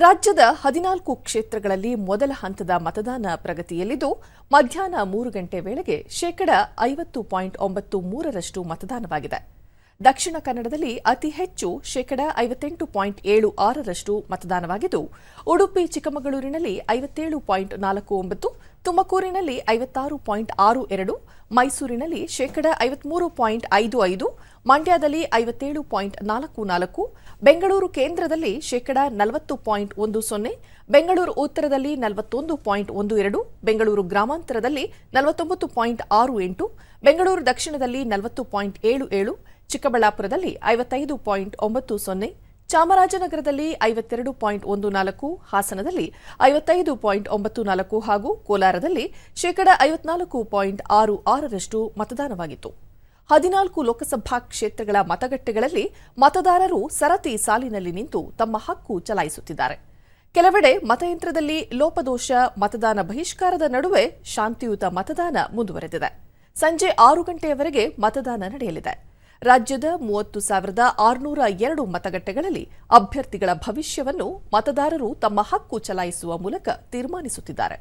ರಾಜ್ಯದ ಹದಿನಾಲ್ಕು ಕ್ಷೇತ್ರಗಳಲ್ಲಿ ಮೊದಲ ಹಂತದ ಮತದಾನ ಪ್ರಗತಿಯಲ್ಲಿದ್ದು, ಮಧ್ಯಾಹ್ನ ಮೂರು ಗಂಟೆ ವೇಳೆಗೆ ಶೇಕಡ ಐವತ್ತು ಪಾಯಿಂಟ್ ಒಂಬತ್ತು ಮೂರರಷ್ಟು ಮತದಾನವಾಗಿದೆ. ದಕ್ಷಿಣ ಕನ್ನಡದಲ್ಲಿ ಅತಿ ಹೆಚ್ಚು ಶೇಕಡ ಐವತ್ತೆಂಟು ಪಾಯಿಂಟ್ ಏಳು ಆರರಷ್ಟು ಮತದಾನವಾಗಿದ್ದು, ಉಡುಪಿ, ಚಿಕ್ಕಮಗಳೂರಿನಲ್ಲಿ ಐವತ್ತೇಳು ಪಾಯಿಂಟ್ ನಾಲ್ಕು ಒಂಬತ್ತು, ತುಮಕೂರಿನಲ್ಲಿ ಐವತ್ತಾರು ಪಾಯಿಂಟ್ ಆರು ಎರಡು, ಮೈಸೂರಿನಲ್ಲಿ ಶೇಕಡ ಐವತ್ಮೂರು ಪಾಯಿಂಟ್ ಐದು ಐದು, ಮಂಡ್ಯದಲ್ಲಿ ಐವತ್ತೇಳು ಪಾಯಿಂಟ್ ನಾಲ್ಕು ನಾಲ್ಕು, ಬೆಂಗಳೂರು ಕೇಂದ್ರದಲ್ಲಿ ಶೇಕಡ ನಲವತ್ತು ಪಾಯಿಂಟ್ ಒಂದು ಸೊನ್ನೆ, ಬೆಂಗಳೂರು ಉತ್ತರದಲ್ಲಿ ನಲವತ್ತೊಂದು ಪಾಯಿಂಟ್ ಒಂದು ಎರಡು, ಬೆಂಗಳೂರು ಗ್ರಾಮಾಂತರದಲ್ಲಿ ನಲವತ್ತೊಂಬತ್ತು ಪಾಯಿಂಟ್ ಆರು ಎಂಟು, ಬೆಂಗಳೂರು ದಕ್ಷಿಣದಲ್ಲಿ ನಲವತ್ತು ಪಾಯಿಂಟ್ ಏಳು ಏಳು ಚಿಕ್ಕಬಳ್ಳಾಪುರದಲ್ಲಿ ಐವತ್ತೈದು ಪಾಯಿಂಟ್ ಒಂಬತ್ತು ಸೊನ್ನೆ, ಚಾಮರಾಜನಗರದಲ್ಲಿ ಐವತ್ತೆರಡು ಪಾಯಿಂಟ್ ಒಂದು ನಾಲ್ಕು, ಹಾಸನದಲ್ಲಿ ಐವತ್ತೈದು ಪಾಯಿಂಟ್ ಒಂಬತ್ತು ನಾಲ್ಕು ಹಾಗೂ ಕೋಲಾರದಲ್ಲಿ ಶೇಕಡ ಐವತ್ನಾಲ್ಕು ಪಾಯಿಂಟ್ ಆರು ಆರರಷ್ಟು ಮತದಾನವಾಗಿತ್ತು. ಹದಿನಾಲ್ಕು ಲೋಕಸಭಾ ಕ್ಷೇತ್ರಗಳ ಮತಗಟ್ಟೆಗಳಲ್ಲಿ ಮತದಾರರು ಸರತಿ ಸಾಲಿನಲ್ಲಿ ನಿಂತು ತಮ್ಮ ಹಕ್ಕು ಚಲಾಯಿಸುತ್ತಿದ್ದಾರೆ. ಕೆಲವೆಡೆ ಮತಯಂತ್ರದಲ್ಲಿ ಲೋಪದೋಷ, ಮತದಾನ ಬಹಿಷ್ಕಾರದ ನಡುವೆ ಶಾಂತಿಯುತ ಮತದಾನ ಮುಂದುವರೆದಿದೆ. ಸಂಜೆ ಆರು ಗಂಟೆಯವರೆಗೆ ಮತದಾನ ನಡೆಯಲಿದೆ. ರಾಜ್ಯದ ಮೂವತ್ತು ಸಾವಿರದ ಆರುನೂರ ಎರಡು ಮತಗಟ್ಟೆಗಳಲ್ಲಿ ಅಭ್ಯರ್ಥಿಗಳ ಭವಿಷ್ಯವನ್ನು ಮತದಾರರು ತಮ್ಮ ಹಕ್ಕು ಚಲಾಯಿಸುವ ಮೂಲಕ ತೀರ್ಮಾನಿಸುತ್ತಿದ್ದಾರೆ.